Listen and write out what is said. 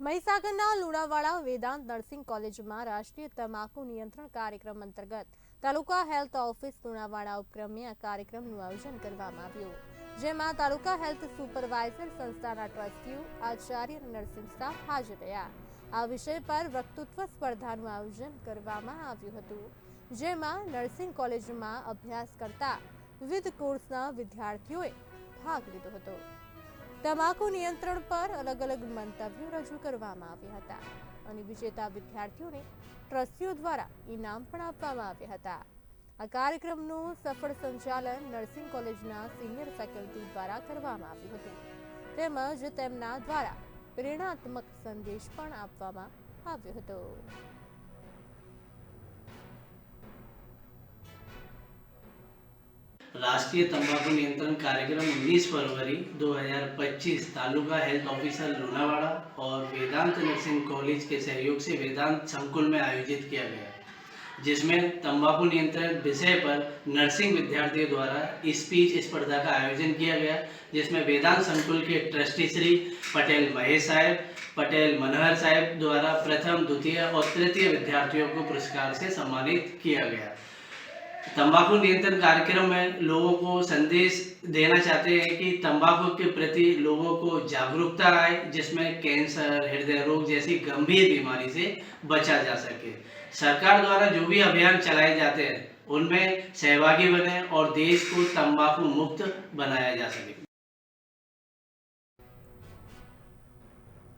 મહીસાગરના Lunawada Vedanta nursing કોલેજમાં રાષ્ટ્રીય તમાકુ નિયંત્રણ કાર્યક્રમ અંતર્ગત તાલુકા હેલ્થ ઓફિસ લુણાવાડા ઉપક્રમે આ કાર્યક્રમનું આયોજન કરવામાં આવ્યું. જેમાં તાલુકા હેલ્થ સુપરવાઇઝર સંસ્થાના ટ્રસ્ટીઓ, આચાર્ય નર્સિંગ સ્ટાફ હાજર રહ્યા. આ વિષય પર વક્તૃત્વ સ્પર્ધાનું આયોજન કરવામાં આવ્યું હતું. જેમાં નર્સિંગ કોલેજમાં અભ્યાસ કરતા વિવિધ કોર્સના વિદ્યાર્થીઓએ ભાગ લીધો હતો. તમાકુ નિયંત્રણ પર અલગ અલગ મંતવ્યો રજૂ કરવામાં આવ્યા હતા અને વિજેતા વિદ્યાર્થીઓને ટ્રસ્ટીઓ દ્વારા ઇનામ પણ આપવામાં આવ્યા હતા. આ કાર્યક્રમનું સફળ સંચાલન નર્સિંગ કોલેજના સિનિયર ફેકલ્ટી દ્વારા કરવામાં આવ્યું હતું. તેમજ તેમના દ્વારા પ્રેરણાત્મક સંદેશ પણ આપવામાં આવ્યો હતો. राष्ट्रीय तंबाकू नियंत्रण कार्यक्रम 19 फरवरी 2025 तालुका हेल्थ ऑफिसर लुनावाड़ा और वेदांत नर्सिंग कॉलेज के सहयोग से वेदांत संकुल में आयोजित किया गया, जिसमें तंबाकू नियंत्रण विषय पर नर्सिंग विद्यार्थियों द्वारा स्पीच स्पर्धा का आयोजन किया गया, जिसमें वेदांत संकुल के ट्रस्टी श्री पटेल महेश साहेब, पटेल मनोहर साहेब द्वारा प्रथम, द्वितीय और तृतीय विद्यार्थियों को पुरस्कार से सम्मानित किया गया। तंबाकू नियंत्रण कार्यक्रम में लोगों को संदेश देना चाहते हैं कि तंबाकू के प्रति लोगों को जागरूकता आए जिसमें कैंसर, हृदय रोग जैसी गंभीर बीमारी से बचा जा सके। सरकार द्वारा जो भी अभियान चलाए जाते हैं, उनमें सहभागी बने और देश को तंबाकू मुक्त बनाया जा सके।